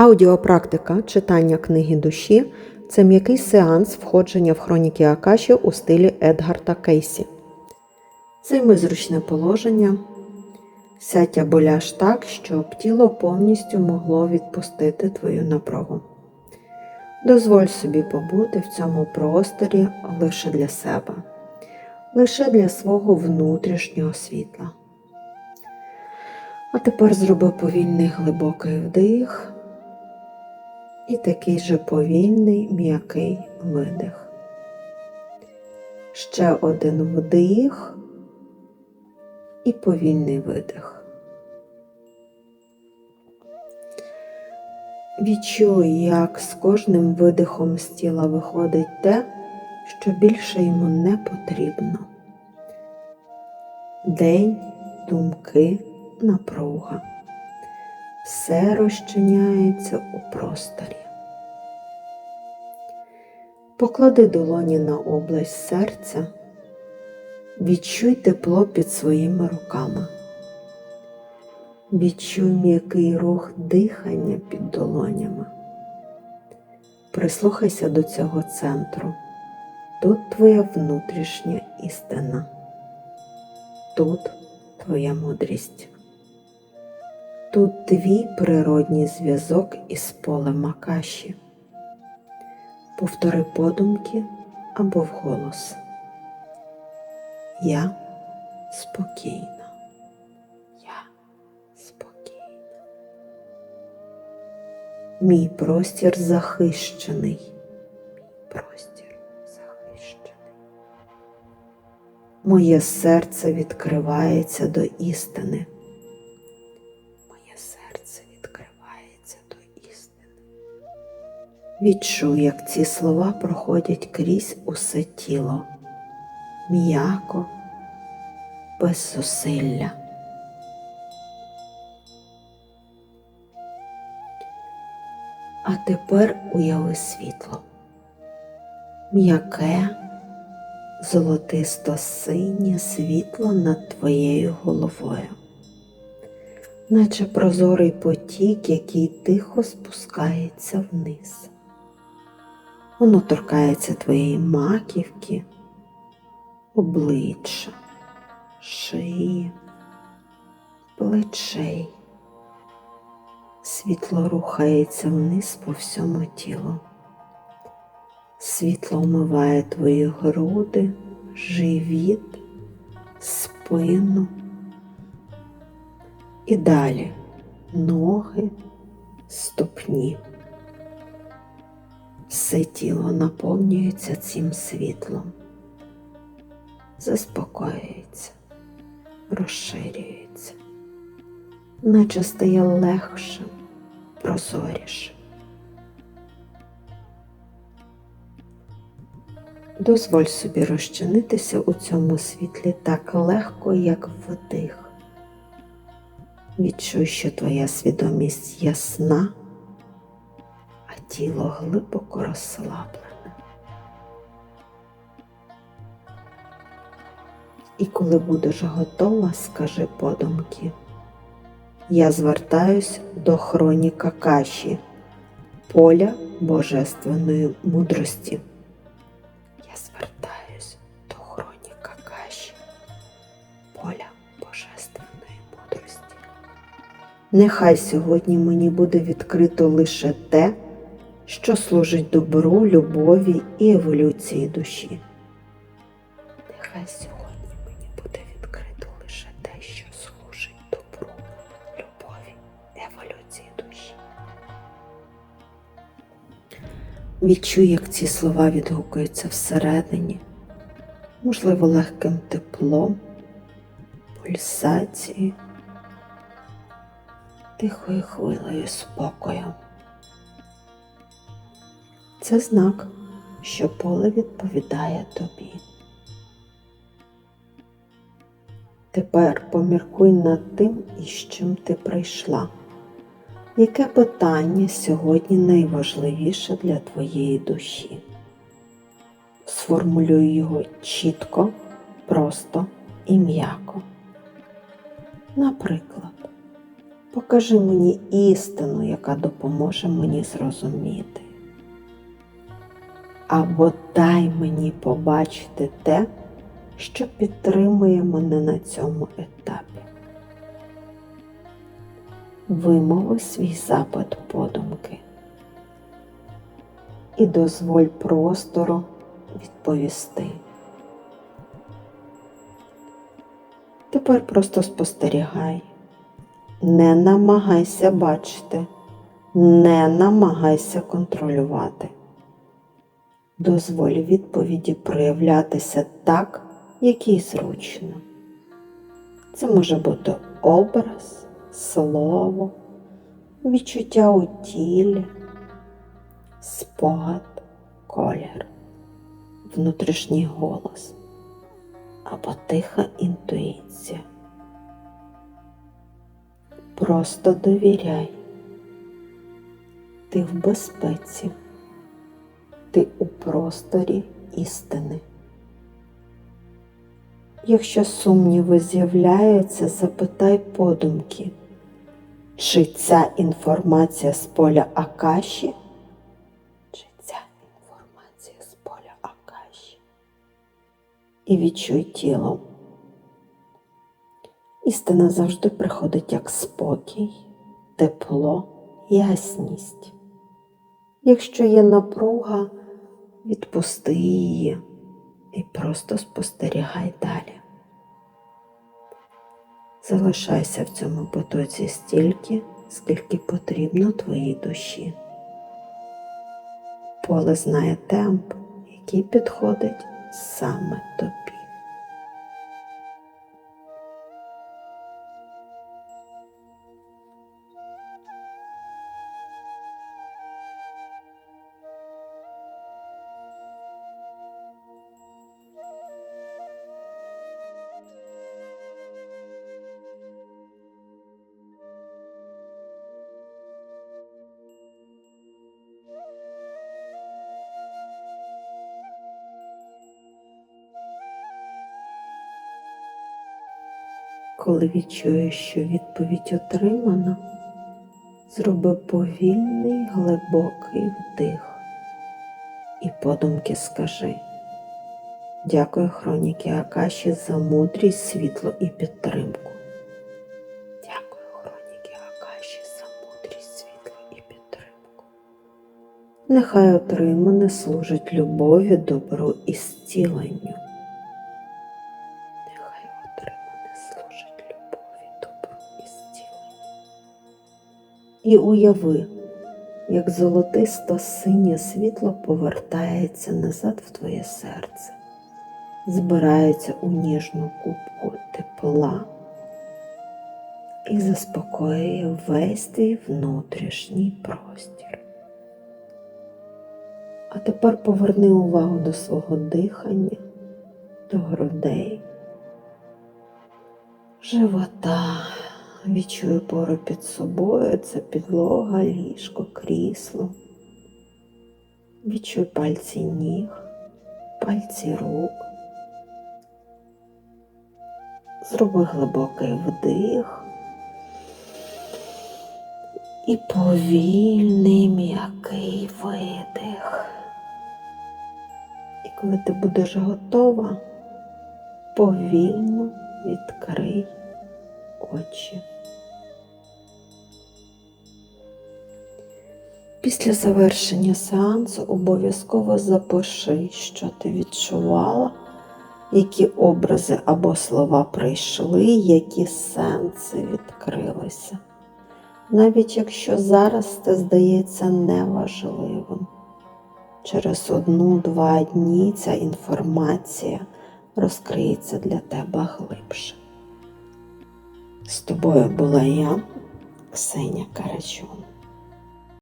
Аудіопрактика читання книги душі це м'який сеанс входження в хроніки Акаші у стилі Едгарта Кейсі. Займи зручне положення. Сядь або ляж так, щоб тіло повністю могло відпустити твою напругу. Дозволь собі побути в цьому просторі лише для себе, лише для свого внутрішнього світла. А тепер зроби повільний глибокий вдих і такий же повільний м'який видих. Ще один вдих і повільний видих. Відчуй, як з кожним видихом з тіла виходить те, що більше йому не потрібно. День, думки, напруга. Все розчиняється у просторі. Поклади долоні на область серця, відчуй тепло під своїми руками. Відчуй м'який рух дихання під долонями. Прислухайся до цього центру. Тут твоя внутрішня істина. Тут твоя мудрість. Тут твій природній зв'язок із полем Акаші. Повтори подумки або вголос. Я спокійна. Я спокійна. Мій простір захищений. Мій простір захищений. Моє серце відкривається до істини. Відчуй, як ці слова проходять крізь усе тіло, м'яко, без зусилля. А тепер уяви світло, м'яке, золотисто-синє світло над твоєю головою, наче прозорий потік, який тихо спускається вниз. Воно торкається твоєї маківки, обличчя, шиї, плечей. Світло рухається вниз по всьому тілу. Світло омиває твої груди, живіт, спину і далі ноги, ступні. Все тіло наповнюється цим світлом, заспокоюється, розширюється, наче стає легшим, прозорішим. Дозволь собі розчинитися у цьому світлі так легко, як вдих. Відчуй, що твоя свідомість ясна, тіло глибоко розслаблене. І коли будеш готова, скажи подумки. Я звертаюсь до хроніка каші, поля божественної мудрості. Я звертаюсь до хроніка каші, поля божественної мудрості. Нехай сьогодні мені буде відкрито лише те, що служить добру, любові і еволюції душі. Нехай сьогодні мені буде відкрито лише те, що служить добру, любові, еволюції душі. Відчуй, як ці слова відгукуються всередині, можливо, легким теплом, пульсацією, тихою хвилею спокою. Це знак, що поле відповідає тобі. Тепер поміркуй над тим, із чим ти прийшла. Яке питання сьогодні найважливіше для твоєї душі? Сформулюй його чітко, просто і м'яко. Наприклад, Покажи мені істину, яка допоможе мені зрозуміти. Або дай мені побачити те, що підтримує мене на цьому етапі. Вимови свій запит подумки і дозволь простору відповісти. Тепер просто спостерігай. Не намагайся бачити, не намагайся контролювати. Дозволь відповіді проявлятися так, як їй зручно. Це може бути образ, слово, відчуття у тілі, спогад, колір, внутрішній голос або тиха інтуїція. Просто довіряй. Ти в безпеці, ти у просторі істини. Якщо сумніви з'являються, запитай подумки, чи ця інформація з поля Акаші, чи ця інформація з поля Акаші. І відчуй тілом. Істина завжди приходить як спокій, тепло, ясність. Якщо є напруга, відпусти її і просто спостерігай далі. Залишайся в цьому потоці стільки, скільки потрібно твоїй душі. Поле знає темп, який підходить саме тобі. Коли відчуєш, що відповідь отримана, зроби повільний глибокий вдих і подумки скажи. Дякую хроніки Акаші за мудрість, світло і підтримку. Дякую хроніки Акаші за мудрість, світло і підтримку. Нехай отримане служить любові, добру і зціленню. І уяви, як золотисто синє світло повертається назад в твоє серце, збирається у ніжну кубку тепла і заспокоює весь твій внутрішній простір. А тепер поверни увагу до свого дихання, до грудей, живота. Відчую пору під собою, це підлога, ліжко, крісло. Відчуй пальці ніг, пальці рук. Зроби глибокий вдих і повільний м'який видих. І коли ти будеш готова, повільно відкрий очі. Після завершення сеансу обов'язково запиши, що ти відчувала, які образи або слова прийшли, які сенси відкрилися. Навіть якщо зараз це здається неважливим. Через одну-два дні ця інформація розкриється для тебе глибше. З тобою була я, Ксеня Карачун.